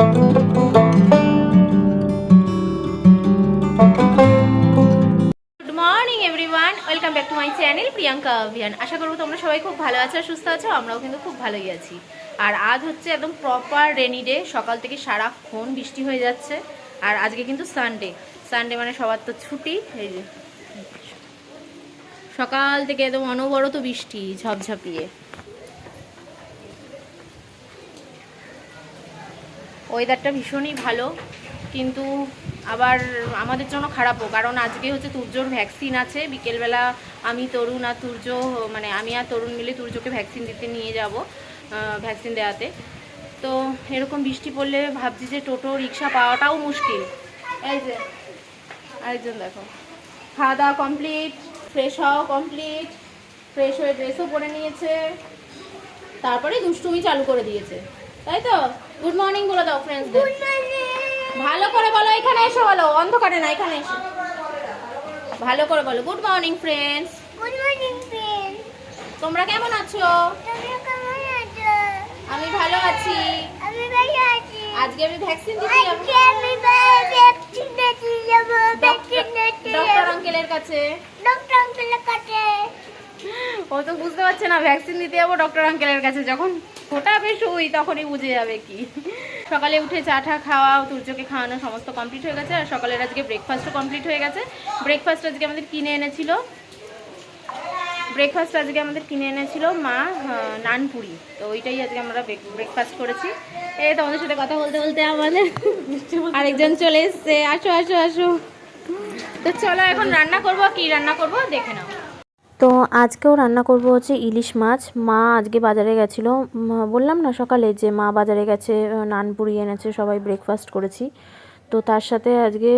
Good morning everyone welcome back to channel Priyanka আশা করব তোমরা সবাই খুব ভালো আছো আর সুস্থ আছো, আমরাও কিন্তু খুব ভালোই আছি। আর আজ হচ্ছে একদম প্রপার রেনি ডে সকাল থেকে সারাক্ষণ বৃষ্টি হয়ে যাচ্ছে। আর আজকে কিন্তু সানডে সানডে মানে সবার তো ছুটি সকাল থেকে একদম অনবরত বৃষ্টি, ঝপঝপিয়ে। ওয়েদারটা ভীষণই ভালো কিন্তু আবার আমাদের জন্য খারাপও কারণ আজকে হচ্ছে তুর্যর ভ্যাকসিন আছে বিকেলবেলা আমি তরুণ আর তুর্য মানে আমি আর তরুণ মিলে তুর্যকে ভ্যাকসিন দিতে নিয়ে যাব ভ্যাকসিন দেওয়াতে। তো এরকম বৃষ্টি পড়লে ভাবছি যে টোটো রিক্সা পাওয়াটাও মুশকিল। এই যে। আরেকজন দেখো। খাওয়া দাওয়া কমপ্লিট ফ্রেশ হওয়া কমপ্লিট ফ্রেশ হয়ে ড্রেসও পরে নিয়েছে তারপরে দুষ্টুমি চালু করে দিয়েছে। তাই তো? গুড মর্নিং বলে দাও ফ্রেন্ডসদের ভালো করে বলো এখানে এসো বলো। অন্ধকারে না এখানে এসো। ভালো করে বলো। Good morning friends good morning friend তোমরা কেমন আছো? তোমরা কেমন আছো? আমি ভালো আছি। আমি ভালো আছি। আজকে আমি ভ্যাকসিন দিতে যাব। আজকে আমি ভ্যাকসিন দিতে যাব ভ্যাকসিন দিতে ডক্টর আঙ্কেলের কাছে। ডক্টর আঙ্কেলের কাছে। ও তো বুঝতে পারছে না ভ্যাকসিন দিতে যাব ডক্টর আঙ্কেলের কাছে। যখন ফোটাবে শুই, তখনই বুঝে যাবে কি। সকালে উঠে চা টা খাওয়া তুর্যকে খাওয়ানো সমস্ত কমপ্লিট হয়ে গেছে। আর সকালের আজকে ব্রেকফাস্টও কমপ্লিট হয়ে গেছে। ব্রেকফাস্ট আজকে আমাদের কিনে এনেছিল। ব্রেকফাস্ট আজকে আমাদের কিনে এনেছিল মা নানপুরি। তো ওইটাই আজকে আমরা ব্রেকফাস্ট করেছি। এই তোমাদের সাথে কথা বলতে বলতে আমাদের আরেকজন চলে এসছে। আসো আসো আসো। তো চলো এখন রান্না করব। কি রান্না করব? দেখে নাও। তো আজকেও রান্না করব হচ্ছে ইলিশ মাছ। মা আজকে বাজারে গেছিল। বললাম না সকালে যে মা বাজারে গেছে নানপুরি এনেছে, সবাই ব্রেকফাস্ট করেছি। তো তার সাথে আজকে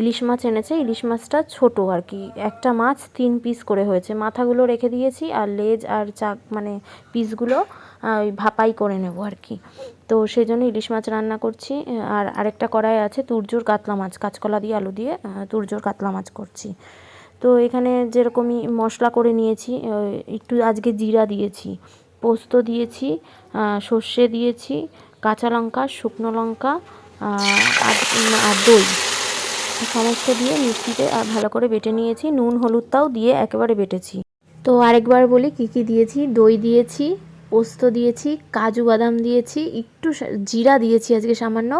ইলিশ মাছ এনেছে। ইলিশ মাছটা ছোট আর কি। একটা মাছ তিন পিস করে হয়েছে। মাথাগুলো রেখে দিয়েছি আর লেজ আর চাক মানে পিসগুলো ওই ভাপাই করে নেব আর কি। তো সেই জন্য ইলিশ মাছ রান্না করছি। আর আরেকটা কড়াই আছে তুরজোর কাতলা মাছ, কাঁচকলা দিয়ে আলু দিয়ে তুরজোর কাতলা মাছ করছি। তো এখানে যেরকমই মশলা করে নিয়েছি একটু আজকে জিরা দিয়েছি, পোস্ত দিয়েছি সর্ষে দিয়েছি, কাঁচা লঙ্কা, শুকনো লঙ্কা আর দই। সমস্ত দিয়ে মিক্সিতে ভালো করে বেটে নিয়েছি, নুন হলুদটাও দিয়ে একেবারে বেটেছি। তো আরেকবার বলি কী কী দিয়েছি? দই দিয়েছি, পোস্ত দিয়েছি, কাজু বাদাম দিয়েছি, একটু জিরা দিয়েছি আজকে সামান্য,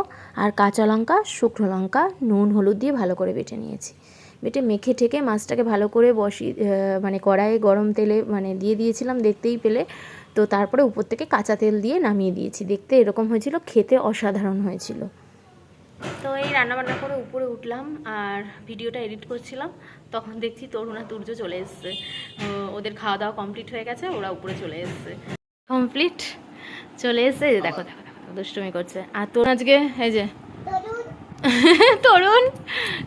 আর কাঁচা লঙ্কা, শুকনো লঙ্কা, নুন, হলুদ দিয়ে ভালো করে বেটে নিয়েছি। বেটে মেখে ঠেকে মাছটাকে ভালো করে বসি মানে কড়াইয়ে গরম তেলে মানে দিয়ে দিয়েছিলাম, দেখতেই পেলে। তো তারপরে উপর থেকে কাঁচা তেল দিয়ে নামিয়ে দিয়েছি। দেখতে এরকম হয়েছিল, খেতে অসাধারণ হয়েছিল। তো এই রান্নাবান্না করে উপরে উঠলাম আর ভিডিওটা এডিট করছিলাম। তখন দেখছি তরুণা তুর্য চলে এসছে। ওদের খাওয়া দাওয়া কমপ্লিট হয়ে গেছে, ওরা উপরে চলে এসছে। কমপ্লিট? চলে এসছে? দেখো দেখো দেখো, দুষ্টুমি করছে। আর তোর আজকে, এই যে তরুণ,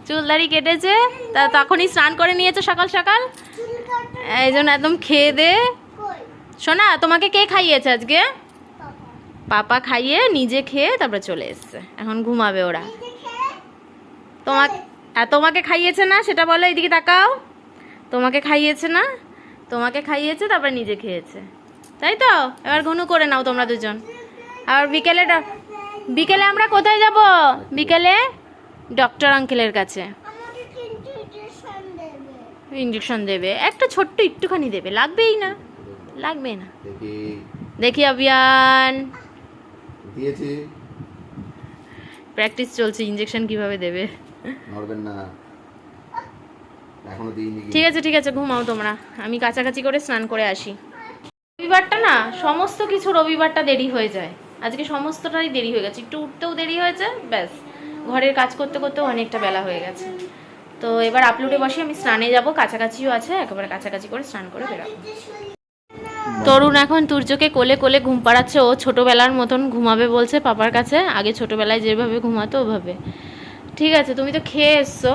চুলদারি কেটেছে। তা তখনই স্নান করে নিয়েছে সকাল সকাল। এই জন্য একদম খেয়ে দে। শোনা তোমাকে কে খাইয়েছে আজকে? পাপা খাইয়ে নিজে খেয়ে তারপরে চলে এসছে। এখন ঘুমাবে ওরা। তোমাকে তোমাকে খাইয়েছে না? সেটা বলো এইদিকে তাকাও। তোমাকে খাইয়েছে না? তোমাকে খাইয়েছে, তারপরে নিজে খেয়েছে। তাই তো? এবার ঘুনু করে নাও তোমরা দুজন। আর বিকেলে বিকেলে আমরা কোথায় যাব? বিকেলে ডক্টর আঙ্কেলের কাছে। ইঞ্জেকশন দেবে। একটা ছোট্ট একটুখানি দেবে। লাগবেই না। লাগবে না। দেখি। দেখি অভিয়ান দিয়েছি। প্র্যাকটিস চলছে। ইঞ্জেকশন কীভাবে দেবে? নড়বেন না। এখনও দিইনি ঠিক আছে ঠিক আছে। ঘুমাও তোমরা। আমি কাছাকাছি করে স্নান করে আসি। রবিবারটা না সমস্ত কিছু রবিবারটা দেরি হয়ে যায়। আজকে সমস্তটাই দেরি হয়ে গেছে। একটু উঠতেও দেরি হয়েছে ব্যাস। ঘরের কাজ করতে করতেও অনেকটা বেলা হয়ে গেছে। তো এবার আপলোডে বসে আমি স্নানে যাব কাছাকাছিও আছে একেবারে কাছাকাছি করে স্নান করে বেরাবো। তরুণ এখন তুর্যকে কোলে কোলে ঘুম পাড়াচ্ছে। ও ছোটোবেলার মতন ঘুমাবে বলছে পাপার কাছে। আগে ছোটোবেলায় যেভাবে ঘুমাতো ওভাবে। ঠিক আছে তুমি তো খেয়ে এসছো।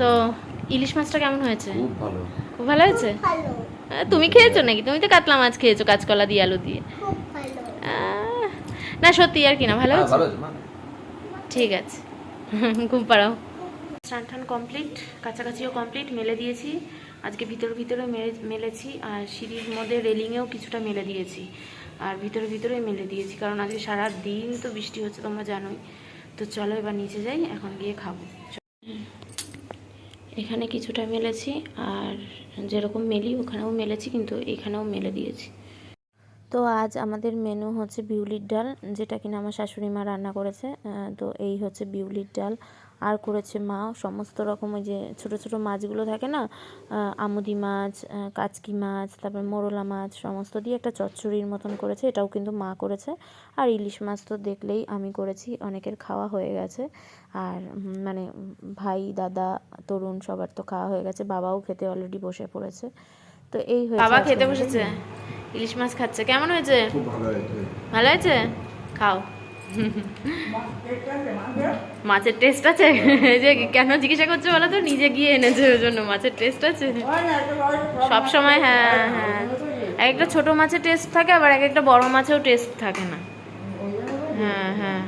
তো ইলিশ মাছটা কেমন হয়েছে? খুব ভালো। হয়েছে? তুমি খেয়েছো নাকি? তুমি তো কাতলা মাছ খেয়েছো কাঁচকলা দিয়ে আলু দিয়ে। না সত্যি আর কি না ভালো হ্যাঁ, আছে? ঠিক আছে। ঘুম পাড়াও। স্নান টান কমপ্লিট কাছাকাছিও কমপ্লিট মেলে দিয়েছি। আজকে ভিতরে ভিতরে মেলে- মেলেছি আর সিঁড়ির মধ্যে রেলিংয়েও কিছুটা মেলে দিয়েছি। আর ভিতরে ভিতরে মেলে দিয়েছি কারণ আজকে সারা দিন তো বৃষ্টি হচ্ছে তোমরা জানোই। তো চলো এবার নিচে যাই এখন গিয়ে খাব। এখানে কিছুটা মেলেছি আর যেরকম মেলি ওখানেও মেলেছি কিন্তু এখানেও মেলে দিয়েছি। তো আজ আমাদের মেনু হচ্ছে বিউলির ডাল যেটা কিনা আমার শাশুড়ি মা রান্না করেছে। তো এই হচ্ছে বিউলির ডাল। আর করেছে মা সমস্ত রকম ওই যে ছোটো ছোটো মাছগুলো থাকে না? আমুদি মাছ কাচকি মাছ তারপর মোরলা মাছ সমস্ত দিয়ে একটা চচ্চড়ির মতন করেছে। এটাও কিন্তু মা করেছে। আর ইলিশ মাছ তো দেখলেই আমি করেছি অনেকের খাওয়া হয়ে গেছে। আর মানে ভাই দাদা তরুণ সবার তো খাওয়া হয়ে গেছে বাবাও খেতে অলরেডি বসে পড়েছে। তো এই হয়েছে বাবা খেতে বসেছে? ইলিশ মাছ খাচ্ছে। কেমন হয়েছে? ভালো হয়েছে। খাও। মাছের টেস্ট আছে? যে কেন জিজ্ঞাসা করছ বলো তো? নিজে গিয়ে এনেছে ওই জন্য মাছের টেস্ট আছে? সব সময় হ্যাঁ হ্যাঁ। এক একটা ছোট মাছের টেস্ট থাকে আবার এক একটা বড় মাছেও টেস্ট থাকে না। হ্যাঁ হ্যাঁ।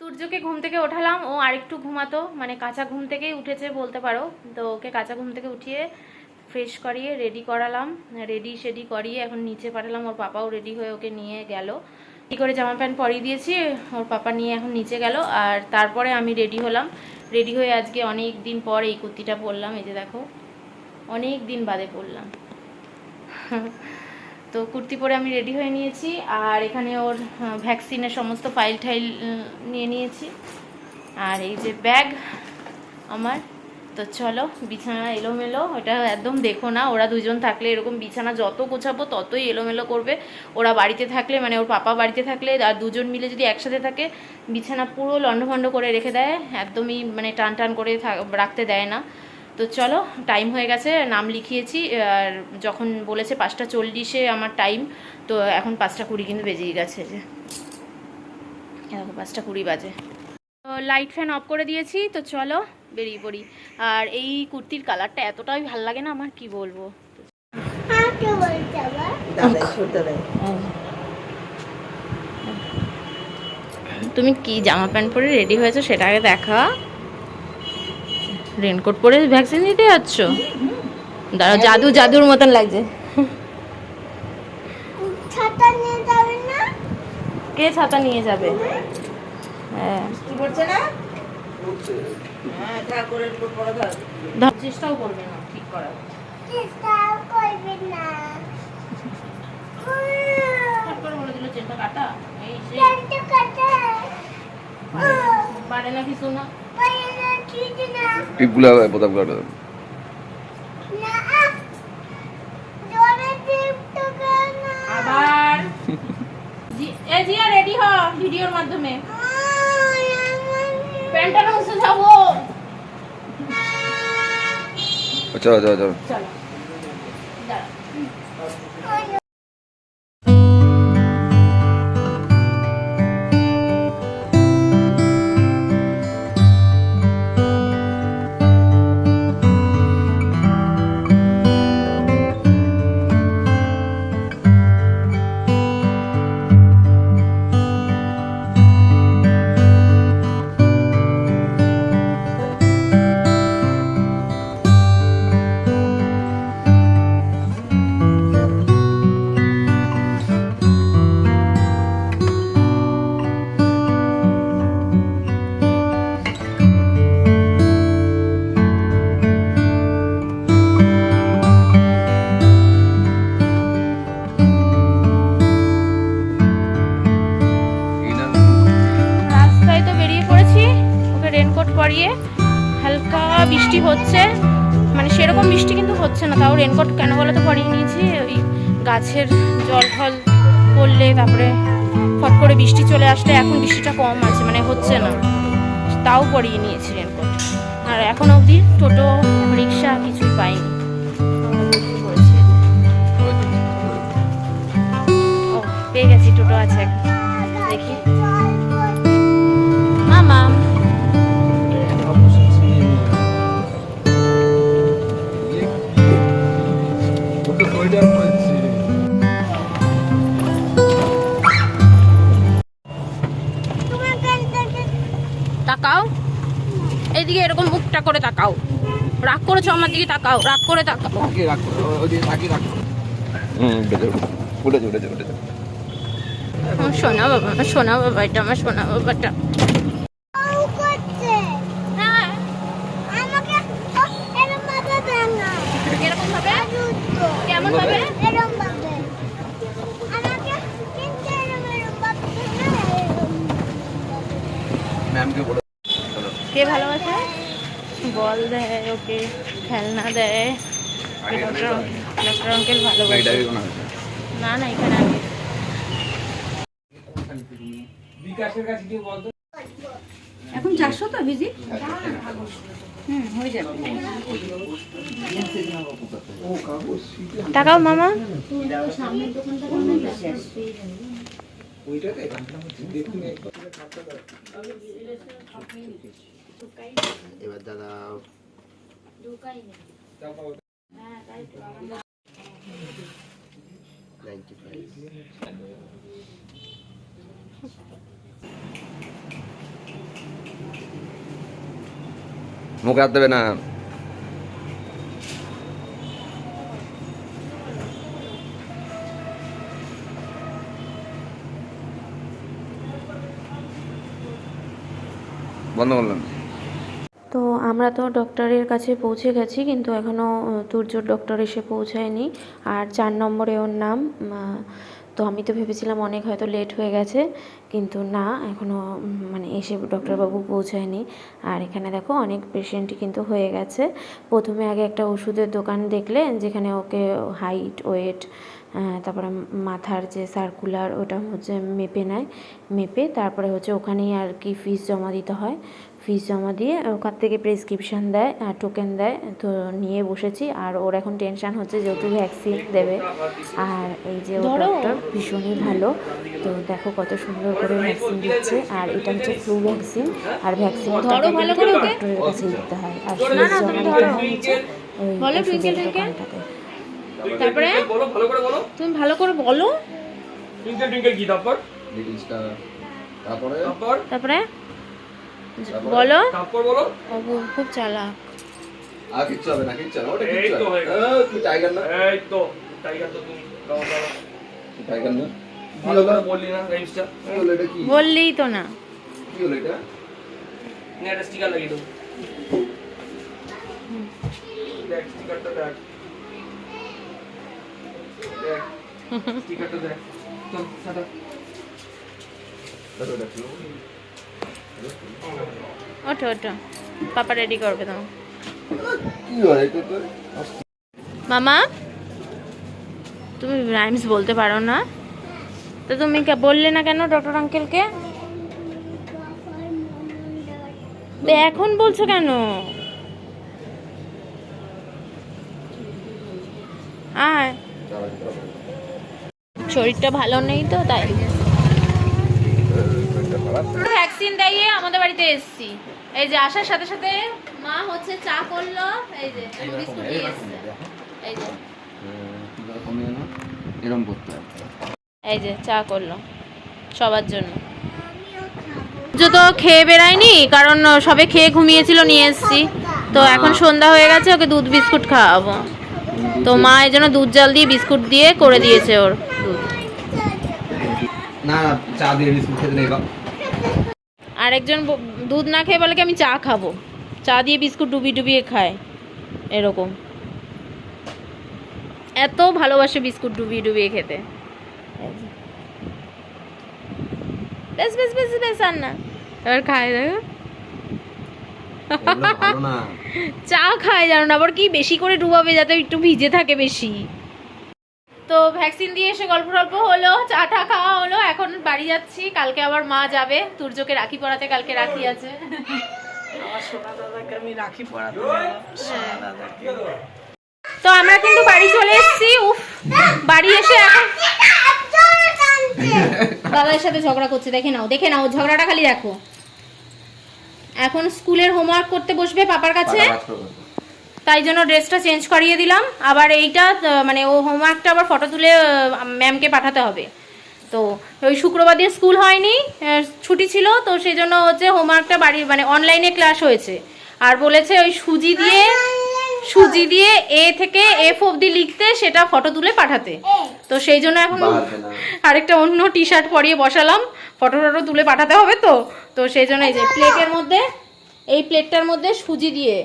সূর্যকে ঘুম থেকে ওঠালাম। ও আরেকটু ঘুমাতো। মানে কাঁচা ঘুম থেকেই উঠেছে বলতে পারো। তো ওকে কাঁচা ঘুম থেকে উঠিয়ে ফ্রেশ করিয়ে রেডি করালাম। রেডি সেডি করিয়ে এখন নিচে পাঠালাম। ওর পাপাও রেডি হয়ে ওকে নিয়ে গেল। কি করে জামা প্যান্ট পরিয়ে দিয়েছি। ওর পাপা নিয়ে এখন নিচে গেল। আর তারপরে আমি রেডি হলাম। রেডি হয়ে আজকে অনেক দিন পর এই কুর্তিটা পরলাম। এই যে দেখো, অনেক দিন বাদে পরলাম। তো কুর্তি পরে আমি রেডি হয়ে নিয়েছি। আর এখানে ওর ভ্যাকসিনের সমস্ত ফাইল ঠাইল নিয়ে নিয়েছি। আর এই যে ব্যাগ আমার। তো চলো, বিছানা এলোমেলো, ওটা একদম দেখো না, ওরা দুজন থাকলে এরকম বিছানা যত গোছাবো ততই এলোমেলো করবে। ওরা বাড়িতে থাকলে মানে ওর পাপা বাড়িতে থাকলে, আর দুজন মিলে যদি একসাথে থাকে, বিছানা পুরো লণ্ডভণ্ড করে রেখে দেয়, একদমই মানে টান টান করে রাখতে দেয় না। তো চলো টাইম হয়ে গেছে, নাম লিখিয়েছি, আর যখন বলেছে পাঁচটা চল্লিশে আমার টাইম তো এখন পাঁচটা কুড়ি কিন্তু বেজেই গেছে যে। পাঁচটা কুড়ি বাজে। তো লাইট ফ্যান অফ করে দিয়েছি, তো চলো বেরিয়ে পড়ি। আর এই কুর্তির কালারটা এতটাই ভালো লাগে না আমার কি বলব? তুমি কি জামা প্যান্ট পরে রেডি হয়েছো সেটা আগে দেখা। রেনকোট পরে ভ্যাকসিন দিতে যাচ্ছ? দাঁড়াও জাদু জাদুর মতন লাগছে। ছাতা নিয়ে যাবে না? কে ছাতা নিয়ে যাবে? হ্যাঁ। ধর- চেষ্টাও করবে না ঠিক করার চেষ্টাও করবে না। বলে দিল চেনটা কাটা। এই সেই কাটা। পারে না কিছু না। পায়ে না কিছু না। টিপগুলো বোতামগুলো না। জোরে টিপটা না। আবার জি- এ জিয়া রেডি হ ভিডিওর মাধ্যমে প্যান্টটা না উঠে যাব চলো চলো চলো। তাও রেনকোট কেন বলো তো? পরিয়ে নিয়েছি। ওই গাছের জল ফল পড়লে তারপরে ফট করে বৃষ্টি চলে আসলে এখন বৃষ্টিটা কম আছে মানে হচ্ছে না। তাও পরিয়ে নিয়েছি রেনকোট আর এখন অবধি টোটো, রিক্সা কিছুই পাইনি। পেয়ে গেছি, টোটো আছে একটা। আমার দিকে তাকাও রাগ করে তাকাও। তাকিয়ে রাখো ওদিকে তাকিয়ে রাখো হুম উঠেছে উঠেছে উঠেছে উঠেছে আমার সোনা বাবা আমার সোনা বাবা এটা আমার সোনা বাবাটা। কেমন বলে। কে ভালোবাসে? বল দেয় ওকে খেলনা দেয় ডক্টর ডক্টর অঙ্কেল ভালোবাসে। না না এখানে আগে। বিকাশের কাছে কি বলতো এখন চারশো তো ভিজিট হুম হয়ে যাবে। টাকাও মামা। এবার দাদা মুখে হাত দেবে না। বন্ধ করলাম। তো আমরা তো ডক্টরের কাছে পৌঁছে গেছি, কিন্তু এখনও তুর্যর ডক্টর এসে পৌঁছায়নি। আর চার নম্বরে ওর নাম তো আমি তো ভেবেছিলাম অনেক হয়তো লেট হয়ে গেছে, কিন্তু না এখনও মানে এসে ডক্টরবাবু পৌঁছায়নি। আর এখানে দেখো, অনেক পেশেন্টই কিন্তু হয়ে গেছে। প্রথমে আগে একটা ওষুধের দোকান দেখলে, যেখানে ওকে হাইট ওয়েট তারপরে মাথার যে সার্কুলার ওটা হচ্ছে মেপে নেয়, মেপে তারপরে হচ্ছে ওখানেই আর কি ফিস জমা দিতে হয়। ফিস জমা দিয়ে ওখান থেকে প্রেসক্রিপশান দেয় আর টোকেন দেয় তো নিয়ে বসেছি। আর ওর এখন টেনশন হচ্ছে যেহেতু ভ্যাকসিন দেবে। আর এই যে ও ডক্টর ভীষণই ভালো। তো দেখো কত সুন্দর করে ভ্যাকসিন দিচ্ছে। আর এটা হচ্ছে ফ্লু ভ্যাকসিন আর ভ্যাকসিন ধরো ভালো করে ডক্টরের কাছে দিতে হয়। আর ফিস জমা দিতে হয় হচ্ছে ওই ওষুধের twinkle, twinkle। দোকানটাতে। তারপরে? ভালো করে বলো। তুমি ভালো করে বলো। টুইঙ্কেল টুইঙ্কেল কি তারপর? তারপরে? তারপরে? বলো। তারপর বলো। খুব- চালাক। আর কিচ্ছু হবে না কিচ্ছু হবে ওটা এই কিচ্ছু তো হবে হয়ে গেল। তুই টাইগার না? এই তো টাইগার তো তুমি দাও দাও। টাইগার না? ভালো করে বললি না বললেই তো না। কি হলো এটা? স্টিকার লাগিয়ে দাও দেখ স্টিকারটা দেখ। দেখ স্টিকারটা দেখ। চল সাদা। দাদা, দেখো। ওঠো ওঠো। পাপা রেডি করবে তোমার। মামা তুমি রাইমস বলতে পারো না। তো তুমি কে- বললে না কেন ডক্টর আঙ্কেলকে এখন বলছো কেন? আয়। শরীরটা ভালো নেই তো তাই। ভ্যাকসিন দিয়ে আমাদের বাড়িতে এসেছি। এই যে আসার সাথে সাথে মা হচ্ছে চা করল এই যে বিস্কুট নিয়ে এসছে। এই যে। এরকম করতে এই যে চা করল সবার জন্য। যে তো খেয়ে বেড়ায়নি কারণ সবে খেয়ে ঘুমিয়েছিল নিয়ে এসেছি। তো এখন সন্ধ্যা হয়ে গেছে ওকে দুধ বিস্কুট খাওয়াবো। তো মা এই জন্য দুধ জাল দিয়ে বিস্কুট দিয়ে করে দিয়েছে ওর দুধ। না না চা দিয়ে বিস্কুট খেতে নেই বা আরেকজন ব- দুধ না খেয়ে বলে কি আমি চা খাব? চা দিয়ে বিস্কুট ডুবিয়ে ডুবিয়ে খায়। এরকম। এত ভালোবাসে বিস্কুট ডুবিয়ে ডুবিয়ে খেতে। বেশ বেশ বেশ বেশ আর না। এবার খায় দেখো। চা খায় জানো না আবার কি বেশি করে ডুবাবে যাতে একটু ভিজে থাকে বেশি। তো ভ্যাকসিন দিয়ে এসে গল্প টল্প হলো চাটা খাওয়া হলো এখন বাড়ি যাচ্ছি কালকে আবার মা যাবে তুর্যকে রাখি পরাতে কালকে রাখি আছে। আমার সোনা দাদাকে আমি রাখি পড়াতে তো আমরা কিন্তু বাড়ি চলে এসেছি উফ বাড়ি এসে এখন দাদার সাথে ঝগড়া করছে দেখে নাও দেখে নাও ঝগড়াটা খালি দেখো। এখন স্কুলের হোমওয়ার্ক করতে বসবে পাপার কাছে। তাই জন্য ড্রেসটা চেঞ্জ করিয়ে দিলাম। আবার এইটা মানে ও হোমওয়ার্কটা আবার ফটো তুলে ম্যামকে পাঠাতে হবে। তো ওই শুক্রবার দিয়ে স্কুল হয়নি ছুটি ছিল তো সেই জন্য হচ্ছে হোমওয়ার্কটা বাড়ির মানে অনলাইনে ক্লাস হয়েছে। আর বলেছে ওই সুজি দিয়ে সুজি দিয়ে এ থেকে এফ অবধি লিখতে সেটা ফটো তুলে পাঠাতে। তো সেই জন্য এখন আরেকটা অন্য টি শার্ট পরিয়ে বসালাম। ফটো টটো তুলে পাঠাতে হবে তো। তো সেই জন্য এই যে প্লেটের মধ্যে এই প্লেটটার মধ্যে সুজি দিয়ে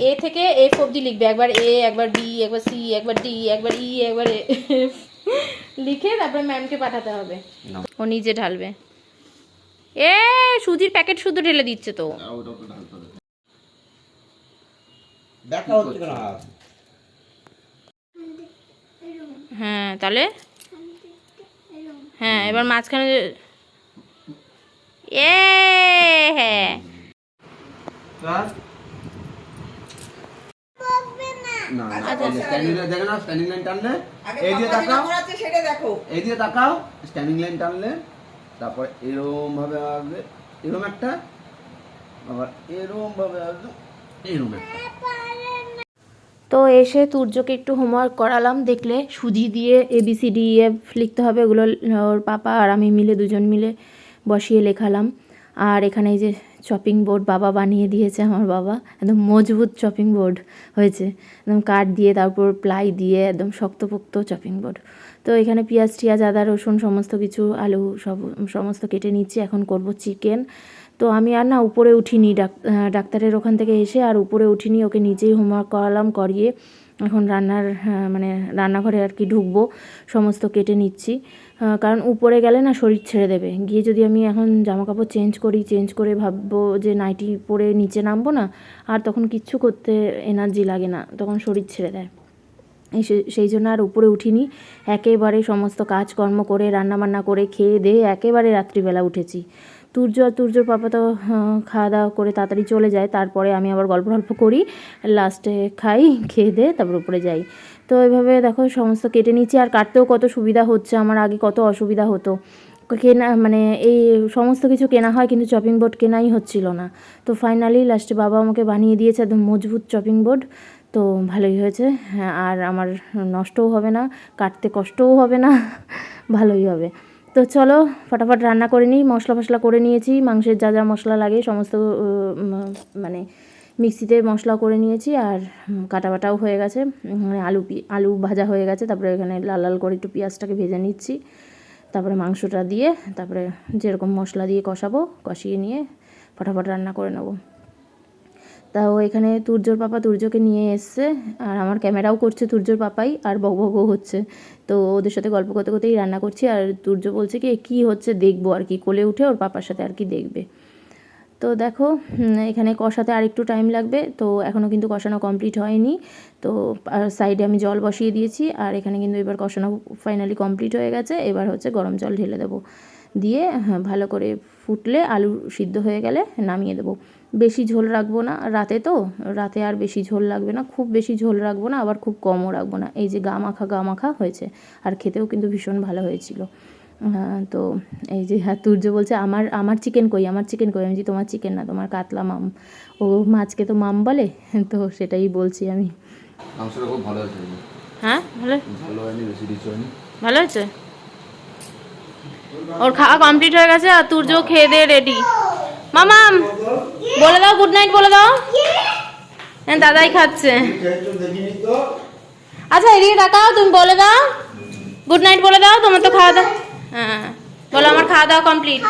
এ থেকে এফ অবধি লিখবে। একবার এ একবার বি একবার সি একবার ডি একবার ই একবার F লিখে তারপরে ম্যামকে পাঠাতে হবে। ও নিজে ঢালবে। এ সুজির প্যাকেট শুধু ঢেলে দিচ্ছে তো। হ্যাঁ তাহলে? হ্যাঁ এবার মাঝখানে এ হ্যাঁ। না স্ট্যান্ডিং লাইন দেখো না স্ট্যান্ডিং লাইন টানলে। এই দিয়ে তাকাও। সেটা দেখো। এই দিয়ে তাকাও স্ট্যান্ডিং লাইন টানলে তারপর এরকম ভাবে আসবে। এরকম একটা আবার এরকম ভাবে আসবে এরকম একটা। তো এসে তুর্যকে একটু হোমওয়ার্ক করালাম দেখলে সুজি দিয়ে এবিসিডি এফ লিখতে হবে ওগুলো ওর পাপা আর আমি মিলে দুজন মিলে বসিয়ে লেখালাম। আর এখানে এই যে চপিং বোর্ড বাবা বানিয়ে দিয়েছে আমার বাবা। একদম মজবুত চপিং বোর্ড হয়েছে। একদম কাঠ দিয়ে, তারপর প্লাই দিয়ে, একদম শক্তপোক্ত চপিং বোর্ড তো এখানে পেঁয়াজ, টিয়াজ, আদা, রসুন সমস্ত কিছু, আলু সব, সমস্ত কেটে নিচ্ছি। এখন করব চিকেন তো আমি আর না উপরে উঠিনি, ডাক- ডাক্তারের ওখান থেকে এসে আর উপরে উঠিনি। ওকে নিজেই হোমওয়ার্ক করালাম, করিয়ে এখন রান্নার মানে রান্নাঘরে আর কি ঢুকবো। সমস্ত কেটে নিচ্ছি। কারণ উপরে গেলে না শরীর ছেড়ে দেবে। গিয়ে যদি আমি এখন জামা কাপড় চেঞ্জ করি চেঞ্জ করে ভাববো যে নাইটি পরে নিচে নামবো না, আর তখন কিচ্ছু করতে এনার্জি লাগে না, তখন শরীর ছেড়ে দেয়। এই সেই জন্য আর উপরে উঠিনি। একেবারে সমস্ত কাজকর্ম করে, রান্নাবান্না করে খেয়ে দিয়ে একেবারে রাত্রিবেলা উঠেছি। তুর্য আর তুর্যর পাপা তো খাওয়া দাওয়া করে তাড়াতাড়ি চলে যায়। তারপরে আমি আবার গল্প গল্প করি লাস্টে খাই, খেয়ে দিয়ে তারপর উপরে যাই। তো এভাবে দেখো সমস্ত কেটে নিচ্ছি, আর কাটতেও কত সুবিধা হচ্ছে। আমার আগে কত অসুবিধা হতো। কেনা মানে এই সমস্ত কিছু কেনা হয় কিন্তু চপিং বোর্ড কেনাই হচ্ছিল না। তো ফাইনালি লাস্টে বাবা আমাকে বানিয়ে দিয়েছে একদম মজবুত চপিং বোর্ড তো ভালোই হয়েছে। হ্যাঁ আর আমার নষ্টও হবে না, কাটতে কষ্টও হবে না, ভালোই হবে। তো চলো ফটাফট রান্না করে নিই মশলা ফসলা করে নিয়েছি, মাংসের যা যা মশলা লাগে, সমস্ত মানে মিক্সিতে মশলা করে নিয়েছি আর কাটা বাটাও হয়ে গেছে। মানে আলু আলু ভাজা হয়ে গেছে, তারপরে এখানে লাল লাল করে একটু পেঁয়াজটাকে ভেজে নিচ্ছি। তারপরে মাংসটা দিয়ে, তারপরে যেরকম মশলা দিয়ে কষাবো, কষিয়ে নিয়ে ফটাফট রান্না করে নেব। তাও এখানে তুর্যর পাপা তুর্যকে নিয়ে এসছে, আর আমার ক্যামেরাও করছে তুর্যর পাপাই, আর বক বকও হচ্ছে। তো ওদের সাথে গল্প করতে করতেই রান্না করছি, আর তুর্য বলছে কি কী হচ্ছে, দেখব আর কি, কোলে উঠে ওর পাপার সাথে আর কি দেখবে? তো দেখো এখানে কষাতে আর একটু টাইম লাগবে। তো এখনও কিন্তু কষানো কমপ্লিট হয়নি। তো সাইডে আমি জল বসিয়ে দিয়েছি। আর এখানে কিন্তু এবার কষানো ফাইনালি কমপ্লিট হয়ে গেছে। এবার হচ্ছে গরম জল ঢেলে দেবো। দিয়ে হ্যাঁ, ভালো করে ফুটলে আলু সিদ্ধ হয়ে গেলে নামিয়ে দেবো। বেশি ঝোল রাখব না রাতে তো। রাতে আর বেশি ঝোল লাগবে না। খুব বেশি ঝোল রাখব না আবার খুব কমও রাখব না। এই যে গা মাখা গা মাখা হয়েছে। আর খেতেও কিন্তু ভীষণ ভালো হয়েছিল। তো এই যে হ্যাঁ তুর্য বলছে আমার আমার চিকেন কই? আমার চিকেন কই? আমি যে তোমার চিকেন না তোমার কাতলা মাম। ও মাছকে তো মাম বলে? তো সেটাই বলছি আমি। মাংসটা খুব ভালো হয়েছে হ্যাঁ? ভালো? ভালো হয়নি বেশি রিচ হয়নি। ভালো হয়েছে? ওর খাওয়া কমপ্লিট হয়ে গেছে আর তুর্য খেয়ে দিয়ে রেডি মামাম বলে দাও গুড নাইট বলে দাও। হ্যাঁ দাদাই খাচ্ছে। আচ্ছা এদিকে তাকাও তুমি বলে দাও। গুড নাইট বলে দাও তোমার তো খাওয়া দাওয়া হ্যাঁ। বলো আমার খাওয়া দাওয়া complete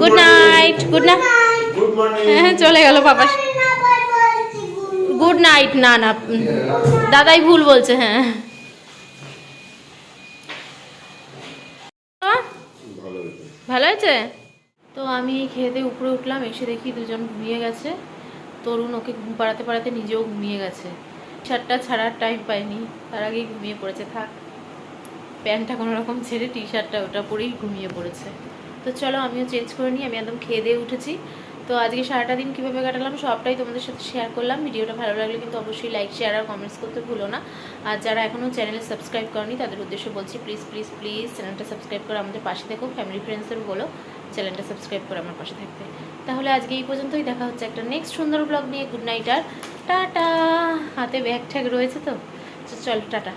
good night good night হ্যাঁ চলে গেল বাবা। গুড নাইট না না দাদাই ভুল বলছে হ্যাঁ। ভালো হয়েছে তো আমি দিয়ে উপরে উঠলাম এসে দেখি দুজন ঘুমিয়ে গেছে। তরুণ ওকে ঘুম পাড়াতে পাড়াতে নিজেও ঘুমিয়ে গেছে। শার্টটা ছাড়ার টাইম পাইনি তার আগেই ঘুমিয়ে পড়েছে থাক। প্যান্টটা কোনো রকম ছেড়ে টি শার্টটা ওটা পরেই ঘুমিয়ে পড়েছে। তো চলো আমিও চেঞ্জ করে নিই, আমি একদম খেয়ে দিয়ে উঠেছি। তো আজকে সারাটা দিন কীভাবে কাটালাম সবটাই তোমাদের সাথে শেয়ার করলাম। ভিডিওটা ভালো লাগলে কিন্তু অবশ্যই লাইক শেয়ার আর কমেন্টস করতে ভুলো না। আর যারা এখনও চ্যানেলে সাবস্ক্রাইব করনি, তাদের উদ্দেশ্যে বলছি প্লিজ প্লিজ প্লিজ চ্যানেলটা সাবস্ক্রাইব করে আমাদের পাশে দেখো ফ্যামিলি ফ্রেন্ডসদের বলো চ্যানেলটা সাবস্ক্রাইব করে আমার পাশে থাকতে। তাহলে আজকে এই পর্যন্তই, দেখা হচ্ছে একটা নেক্সট সুন্দর ব্লগ নিয়ে। গুড নাইট আর টাটা! হাতে ব্যাগ ট্যাগ রয়েছে তো চল, টাটা।